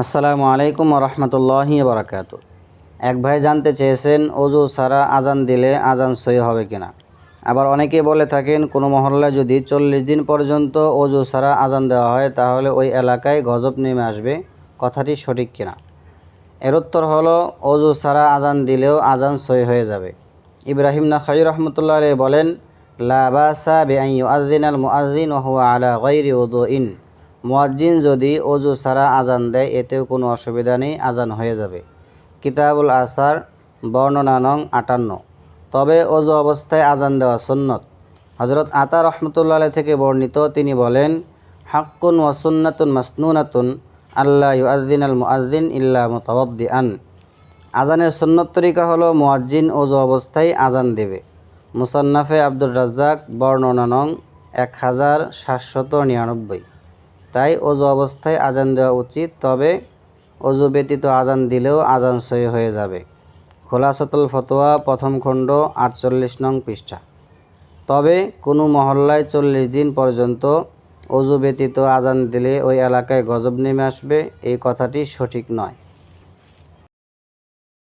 আসসালামু আলাইকুম রহমতুল্লাহি বারাকাতু এক ভাই জানতে চেয়েছেন অজু সারা আজান দিলে আজান সই হবে কিনা আবার অনেকে বলে থাকেন, কোনো মহল্লায় যদি চল্লিশ দিন পর্যন্ত অজু সারা আজান দেওয়া হয়, তাহলে ওই এলাকায় গজব নেমে আসবে। কথাটি সঠিক কিনা এর উত্তর হলো অজু সারা আজান দিলেও আজান সই হয়ে যাবে। ইব্রাহিম নাখাই রহমতুল্লাহ বলেন, লা বাসা বেআই আদিন আল মুআজিন ওহুয়া আলা গৈরি ওদু ইন মুয়াজ্জিন যদি অজু ছাড়া আজান দেয়, এতেও কোনো অসুবিধা নেই, আজান হয়ে যাবে। কিতাবুল আসার বর্ণনা নং আটান্ন। তবে অজু অবস্থায় আজান দেওয়া সুন্নত। হজরত আতা রহমতুল্লাহ থেকে বর্ণিত, তিনি বলেন, হাক্কুন ওয়া সুন্নাতুন মাসনুনাতুন আল্লাহ ইউআদ্দিন আল মুআদ্দিন ইল্লা মুতাওয়াদ্দি আন আজানের সুন্নত তরিকা হলো, মুয়াজ্জিন ওজু অবস্থায় আজান দেবে। মুসান্নাফে আব্দুর রাজ্জাক বর্ণনা নং এক হাজার সাতশত নিরানব্বই। তাই অজু অবস্থায় আজান দেওয়া উচিত, তবে অজু ব্যতীত আজান দিলেও আজান সই হয়ে যাবে। খোলাসাতুল ফতোয়া, প্রথম খণ্ড, আটচল্লিশ নং পৃষ্ঠা। তবে কোনো মহল্লায় চল্লিশ দিন পর্যন্ত অজু ব্যতীত আজান দিলে ওই এলাকায় গজব নেমে আসবে, এই কথাটি সঠিক নয়।